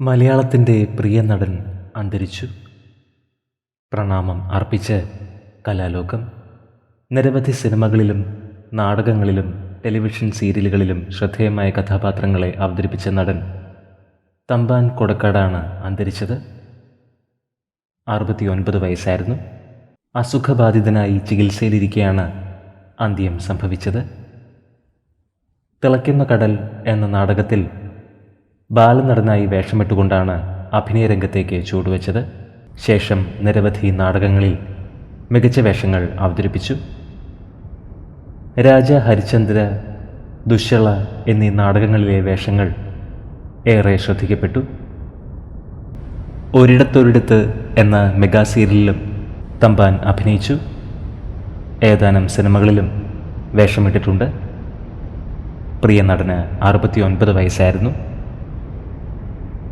മലയാളത്തിന്റെ പ്രിയ നടൻ അന്തരിച്ചു. പ്രണാമം അർപ്പിച്ച് കലാലോകം. നിരവധി സിനിമകളിലും നാടകങ്ങളിലും ടെലിവിഷൻ സീരിയലുകളിലും ശ്രദ്ധേയമായ കഥാപാത്രങ്ങളെ അവതരിപ്പിച്ച നടൻ തമ്പാൻ കൊടക്കാടാണ് അന്തരിച്ചത്. അറുപത്തിയൊൻപത് വയസ്സായിരുന്നു. അസുഖബാധിതനായി ചികിത്സയിലിരിക്കെയാണ് അന്ത്യം സംഭവിച്ചത്. തിളയ്ക്കുന്ന കടൽ എന്ന നാടകത്തിൽ ബാലനടനായി വേഷമിട്ടുകൊണ്ടാണ് അഭിനയരംഗത്തേക്ക് ചൂടുവെച്ചത് ശേഷം നിരവധി നാടകങ്ങളിൽ മികച്ച വേഷങ്ങൾ അവതരിപ്പിച്ചു. രാജ ഹരിചന്ദ്ര ദുശ്ശള എന്നീ നാടകങ്ങളിലെ വേഷങ്ങൾ ഏറെ ശ്രദ്ധിക്കപ്പെട്ടു. ഒരിടത്തൊരിടത്ത് എന്ന മെഗാ സീരിയലിലും തമ്പാൻ അഭിനയിച്ചു. ഏതാനും സിനിമകളിലും വേഷമിട്ടിട്ടുണ്ട്. പ്രിയ നടന് അറുപത്തിയൊൻപത് വയസ്സായിരുന്നു.